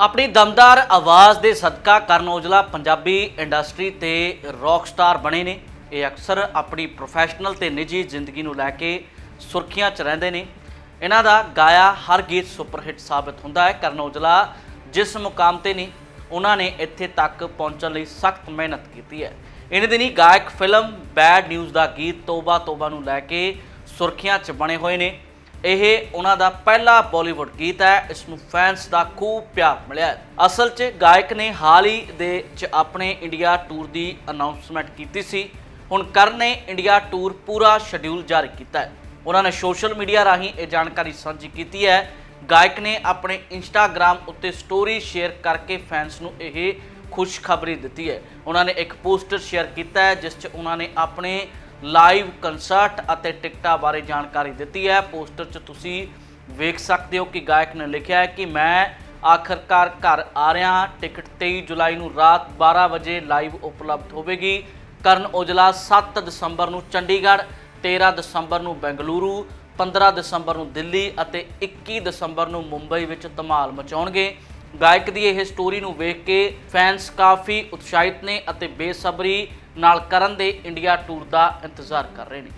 ਆਪਣੀ ਦਮਦਾਰ ਆਵਾਜ਼ ਦੇ ਸਦਕਾ ਕਰਨ ਔਜਲਾ ਪੰਜਾਬੀ ਇੰਡਸਟਰੀ ਤੇ ਰੌਕ ਸਟਾਰ ਬਣੇ ਨੇ। ਇਹ ਅਕਸਰ ਆਪਣੀ ਪ੍ਰੋਫੈਸ਼ਨਲ ਤੇ ਨਿੱਜੀ ਜ਼ਿੰਦਗੀ ਨੂੰ ਲੈ ਕੇ ਸੁਰਖੀਆਂ 'ਚ ਰਹਿੰਦੇ ਨੇ। ਇਹਨਾਂ ਦਾ ਗਾਇਆ ਹਰ ਗੀਤ ਸੁਪਰ ਹਿੱਟ ਸਾਬਤ ਹੁੰਦਾ ਹੈ। ਕਰਨ ਔਜਲਾ ਜਿਸ ਮੁਕਾਮ ਤੇ ਨੇ, ਉਹਨਾਂ ਨੇ ਇੱਥੇ ਤੱਕ ਪਹੁੰਚਣ ਲਈ ਸਖਤ ਮਿਹਨਤ ਕੀਤੀ ਹੈ। ਇਹਨਾਂ ਦਿਨੀ ਗਾਇਕ ਫਿਲਮ ਬੈਡ ਨਿਊਜ਼ ਦਾ ਗੀਤ ਤੋਬਾ ਤੋਬਾ ਨੂੰ ਲੈ ਕੇ ਸੁਰਖੀਆਂ 'ਚ ਬਣੇ ਹੋਏ ਨੇ। ਇਹ ਉਹਨਾਂ ਦਾ ਪਹਿਲਾ ਬਾਲੀਵੁੱਡ ਗੀਤ ਹੈ, ਇਸ ਨੂੰ ਫੈਨਸ ਦਾ ਖੂਬ ਪਿਆਰ ਮਿਲਿਆ ਅਸਲ 'ਚ ਗਾਇਕ ਨੇ ਹਾਲ ਹੀ ਦੇ 'ਚ ਆਪਣੇ ਇੰਡੀਆ ਟੂਰ ਦੀ ਅਨਾਉਂਸਮੈਂਟ ਕੀਤੀ ਸੀ। ਹੁਣ ਕਰਨ ਨੇ ਇੰਡੀਆ ਟੂਰ ਪੂਰਾ ਸ਼ਡਿਊਲ ਜਾਰੀ ਕੀਤਾ ਹੈ। ਉਹਨਾਂ ਨੇ ਸੋਸ਼ਲ ਮੀਡੀਆ ਰਾਹੀਂ ਇਹ ਜਾਣਕਾਰੀ ਸਾਂਝੀ ਕੀਤੀ ਹੈ। ਗਾਇਕ ਨੇ ਆਪਣੇ ਇੰਸਟਾਗ੍ਰam ਉੱਤੇ ਸਟੋਰੀ ਸ਼ੇਅਰ ਕਰਕੇ ਫੈਨਸ ਨੂੰ ਇਹ ਖੁਸ਼ਖਬਰੀ ਦਿੱਤੀ ਹੈ। ਉਹਨਾਂ ਨੇ ਇੱਕ ਪੋਸਟਰ ਸ਼ੇਅਰ ਕੀਤਾ ਹੈ, ਜਿਸ 'ਚ ਉਹਨਾਂ ਨੇ ਆਪਣੇ ਲਾਈਵ ਕੰਸਰਟ ਅਤੇ ਟਿਕਟਾਂ ਬਾਰੇ ਜਾਣਕਾਰੀ ਦਿੱਤੀ ਹੈ। ਪੋਸਟਰ 'ਚ ਤੁਸੀਂ ਵੇਖ ਸਕਦੇ ਹੋ ਕਿ ਗਾਇਕ ਨੇ ਲਿਖਿਆ ਹੈ ਕਿ ਮੈਂ ਆਖਰਕਾਰ ਘਰ ਆ ਰਿਹਾ ਟਿਕਟ 23 ਜੁਲਾਈ ਨੂੰ ਰਾਤ 12 ਵਜੇ ਲਾਈਵ ਉਪਲਬਧ ਹੋਵੇਗੀ। ਕਰਨ ਔਜਲਾ 7 ਦਸੰਬਰ ਨੂੰ ਚੰਡੀਗੜ੍ਹ 13 ਦਸੰਬਰ ਨੂੰ ਬੈਂਗਲੁਰੂ 15 ਦਸੰਬਰ ਨੂੰ ਦਿੱਲੀ ਅਤੇ 21 ਦਸੰਬਰ ਨੂੰ ਮੁੰਬਈ ਵਿੱਚ ਧਮਾਲ ਮਚਾਉਣਗੇ। ਗਾਇਕ ਦੀ ਇਹ ਸਟੋਰੀ ਨੂੰ ਵੇਖ ਕੇ ਫੈਨਸ ਕਾਫੀ ਉਤਸ਼ਾਹਿਤ ਨੇ ਅਤੇ ਬੇਸਬਰੀ ਨਾਲ ਕਰਨ ਦੇ ਇੰਡੀਆ ਟੂਰ ਦਾ ਇੰਤਜ਼ਾਰ ਕਰ ਰਹੇ ਨੇ।